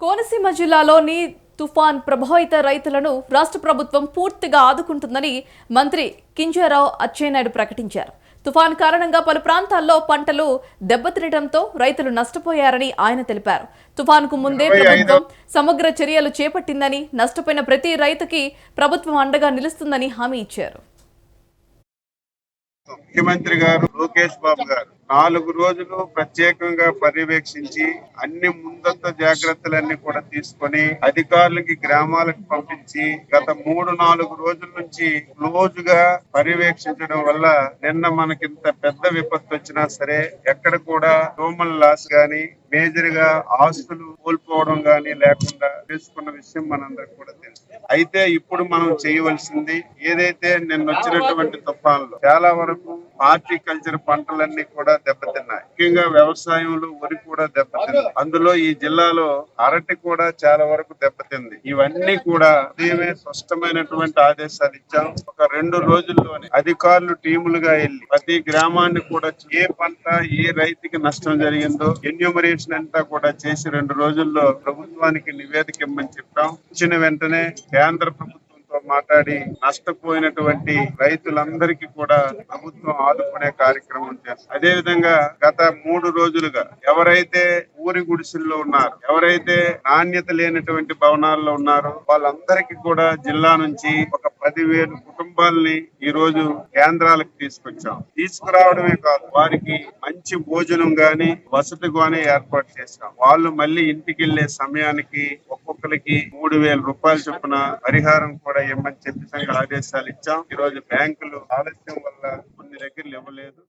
కోనసీమ జిల్లాలోని తుఫాన్ ప్రభావిత రైతులను రాష్ట్ర ప్రభుత్వం పూర్తిగా ఆదుకుంటుందని మంత్రి కింజరావు అచ్చెన్నాయుడు ప్రకటించారు. తుఫాన్ కారణంగా పలు ప్రాంతాల్లో పంటలు దెబ్బతినడంతో రైతులు నష్టపోయారని ఆయన తెలిపారు. తుఫాన్కు ముందే ప్రభుత్వం సమగ్ర చర్యలు చేపట్టిందని నష్టపోయిన ప్రతి రైతుకి ప్రభుత్వం అండగా నిలుస్తుందని హామీ ఇచ్చారు. ముఖ్యమంత్రి గారు లోకేష్ బాబు గారు నాలుగు రోజులు ప్రత్యేకంగా పర్యవేక్షించి అన్ని ముందస్తు జాగ్రత్తలన్నీ కూడా తీసుకొని అధికారులకి గ్రామాలకు పంపించి గత మూడు నాలుగు రోజుల నుంచి క్లోజ్గా పర్యవేక్షించడం వల్ల నిన్న మనకింత పెద్ద విపత్తు వచ్చినా సరే ఎక్కడ కూడా హ్యూమన్ లాస్ గాని మేజర్గా ఆస్తులు కోల్పోవడం గానీ లేకుండా చేసుకున్న విషయం మనందరికి కూడా తెలుసు. అయితే ఇప్పుడు మనం చేయవలసింది ఏదైతే నిన్న వచ్చినటువంటి తుఫాన్లు చాలా వరకు హార్టికల్చర్ పంటలన్నీ కూడా దెబ్బతిన్నాయి. ముఖ్యంగా వ్యవసాయంలో వరి కూడా దెబ్బతింది. అందులో ఈ జిల్లాలో అరటి కూడా చాలా వరకు దెబ్బతింది. ఇవన్నీ కూడా ఉదయమే స్పష్టమైనటువంటి ఆదేశాలు ఇచ్చాం. ఒక రెండు రోజుల్లోనే అధికారులు టీములుగా వెళ్ళి ప్రతి గ్రామాన్ని కూడా ఏ పంట ఏ రైతుకి నష్టం జరిగిందో ఎన్యూమరేషన్ అంతా కూడా చేసి రెండు రోజుల్లో ప్రభుత్వానికి నివేదిక ఇమ్మని చెప్పాం. ఇచ్చిన వెంటనే కేంద్ర ప్రభుత్వంతో మాట్లాడి నష్టపోయినటువంటి రైతులందరికీ కూడా ప్రభుత్వం ఆదుకునే కార్యక్రమం చేస్తుంది అదే విధంగా గత మూడు రోజులుగా ఎవరైతే పూరి గుడిసెల్లో ఉన్నారు. ఎవరైతే నాణ్యత లేనటువంటి భవనాల్లో ఉన్నారో వాళ్ళందరికీ కూడా జిల్లా నుంచి ఒక పదివేలు కుటుంబాలని ఈ రోజు కేంద్రాలకు తీసుకొచ్చాం. తీసుకురావడమే కాదు వారికి మంచి భోజనం గాని వసతి గాని ఏర్పాటు చేశాం. వాళ్ళు మళ్ళీ ఇంటికి వెళ్ళే సమయానికి ఒక్కొక్కరికి మూడు వేల రూపాయల చొప్పున పరిహారం కూడా ఇవ్వమని చెప్పి సంఘ ఆదేశాలు ఇచ్చాం. ఈ రోజు బ్యాంకులు ఆలస్యం వల్ల కొన్ని దగ్గరలు ఇవ్వలేదు.